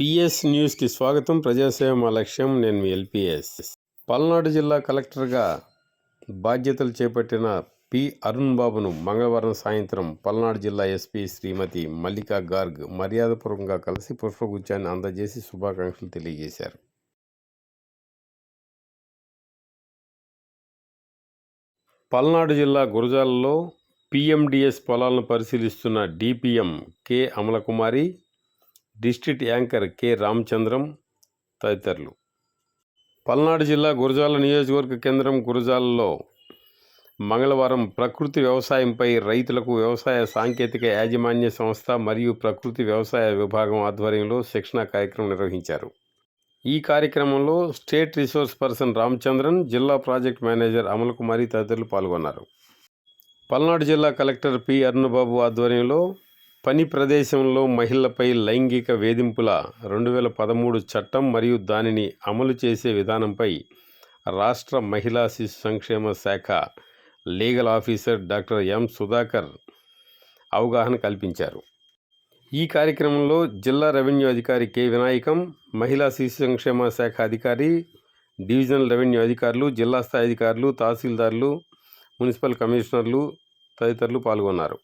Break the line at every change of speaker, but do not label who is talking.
PS న్యూస్కి స్వాగతం. ప్రజాసేవ మా లక్ష్యం. నేను మీ ఎల్పిఎస్. పల్నాడు జిల్లా కలెక్టర్గా బాధ్యతలు చేపట్టిన పి. అరుణ్ బాబును మంగళవారం సాయంత్రం పల్నాడు జిల్లా ఎస్పీ శ్రీమతి మల్లికా గార్గ్ మర్యాదపూర్వకంగా కలిసి పుష్పగుచ్చాన్ని అందజేసి శుభాకాంక్షలు తెలియజేశారు. పల్నాడు జిల్లా గురజాలలో పిఎండిఎస్ పొలాలను పరిశీలిస్తున్న DPM K. Amalakumari district anchor K Ramachandram తదితరులు. పల్నాడు జిల్లా గురజాల నియోజకవర్గ కేంద్రం గురజాలలో మంగళవారం ప్రకృతి వ్యవసాయంపై రైతులకు వ్యవసాయ సాంకేతిక యాజమాన్య సంస్థ మరియు ప్రకృతి వ్యవసాయ విభాగం ఆధ్వర్యంలో శిక్షణా కార్యక్రమం నిర్వహించారు. ఈ కార్యక్రమంలో స్టేట్ రిసోర్స్ పర్సన్ రామచంద్రన్ జిల్లా ప్రాజెక్ట్ మేనేజర్ అమల్ కుమారి తదితరులు పాల్గొన్నారు. పల్నాడు జిల్లా కలెక్టర్ పి అరుణబాబు ఆధ్వర్యంలో పని ప్రదేశంలో మహిళలపై లైంగిక వేధింపుల రెండు వేల పదమూడు చట్టం మరియు దానిని అమలు చేసే విధానంపై రాష్ట్ర మహిళా శిశు సంక్షేమ శాఖ legal officer doctor M Sudhakar అవగాహన కల్పించారు. ఈ కార్యక్రమంలో జిల్లా రెవెన్యూ అధికారి కె వినాయకం మహిళా శిశు సంక్షేమ శాఖ అధికారి డివిజనల్ రెవెన్యూ అధికారులు జిల్లా స్థాయి అధికారులు తహసీల్దార్లు మున్సిపల్ కమిషనర్లు తదితరులు పాల్గొన్నారు.